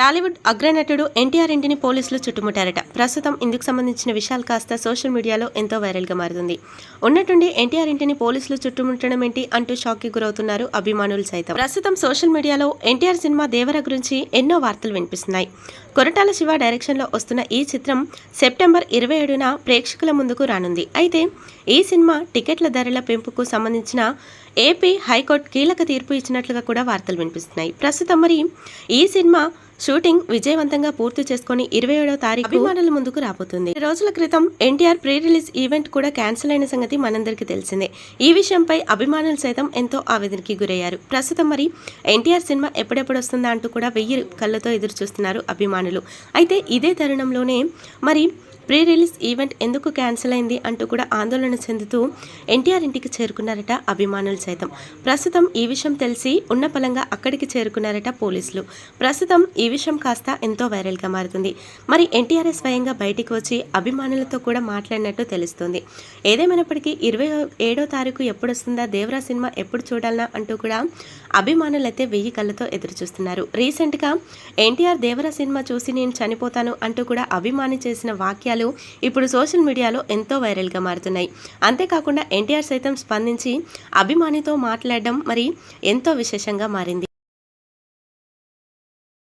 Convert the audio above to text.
టాలీవుడ్ అగ్రనటుడు ఎన్టీఆర్ ఇంటిని పోలీసులు చుట్టుముట్టారట. ప్రస్తుతం ఇందుకు సంబంధించిన విషయాలు కాస్త సోషల్ మీడియాలో ఎంతో వైరల్గా మారుతుంది. ఉన్నట్టుండి ఎన్టీఆర్ ఇంటిని పోలీసులు చుట్టుముట్టడం ఏంటి అంటూ షాక్కి గురవుతున్నారు అభిమానులు సైతం. ప్రస్తుతం సోషల్ మీడియాలో ఎన్టీఆర్ సినిమా దేవర గురించి ఎన్నో వార్తలు వినిపిస్తున్నాయి. కొరటాల శివ డైరెక్షన్లో వస్తున్న ఈ చిత్రం సెప్టెంబర్ ఇరవై ఏడున ప్రేక్షకుల ముందుకు రానుంది. అయితే ఈ సినిమా టికెట్ల ధరల పెంపుకు సంబంధించిన ఏపీ హైకోర్టు కీలక తీర్పు ఇచ్చినట్లుగా కూడా వార్తలు వినిపిస్తున్నాయి. ప్రస్తుతం మరి ఈ సినిమా షూటింగ్ విజయవంతంగా పూర్తి చేసుకుని ఇరవై ఏడవ తారీఖు అభిమానుల ముందుకు రాబోతుంది. రోజుల క్రితం ఎన్టీఆర్ ప్రీ రిలీజ్ ఈవెంట్ కూడా క్యాన్సిల్ అయిన సంగతి మనందరికీ తెలిసిందే. ఈ విషయంపై అభిమానులు సైతం ఎంతో ఆవేదనకి గురయ్యారు. ప్రస్తుతం మరి ఎన్టీఆర్ సినిమా ఎప్పుడెప్పుడు వస్తుందా అంటూ కూడా వెయ్యి కళ్ళతో ఎదురు చూస్తున్నారు అభిమానులు. అయితే ఇదే తరుణంలోనే మరి ప్రీ రిలీజ్ ఈవెంట్ ఎందుకు క్యాన్సిల్ అయింది అంటూ కూడా ఆందోళన చెందుతూ ఎన్టీఆర్ ఇంటికి చేరుకున్నారట అభిమానులు సైతం. ప్రస్తుతం ఈ విషయం తెలిసి ఉన్న పలంగా అక్కడికి చేరుకున్నారట పోలీసులు. ప్రస్తుతం ఈ విషయం కాస్త ఎంతో వైరల్గా మారుతుంది. మరి ఎన్టీఆర్ స్వయంగా బయటికి వచ్చి అభిమానులతో కూడా మాట్లాడినట్టు తెలుస్తుంది. ఏదేమైనప్పటికీ ఇరవై ఏడో తారీఖు ఎప్పుడు వస్తుందా దేవరా సినిమా ఎప్పుడు చూడాలనా అంటూ కూడా అభిమానులైతే వెయ్యి కళ్ళతో ఎదురు చూస్తున్నారు రీసెంట్గా ఎన్టీఆర్ దేవరా సినిమా చూసి నేను చనిపోతాను అంటూ కూడా అభిమాని చేసిన వాక్యాలు ఇప్పుడు సోషల్ మీడియాలో ఎంతో వైరల్గా మారుతున్నాయి. అంతేకాకుండా ఎన్టీఆర్ సైతం స్పందించి అభిమానితో మాట్లాడడం మరి ఎంతో విశేషంగా మారింది.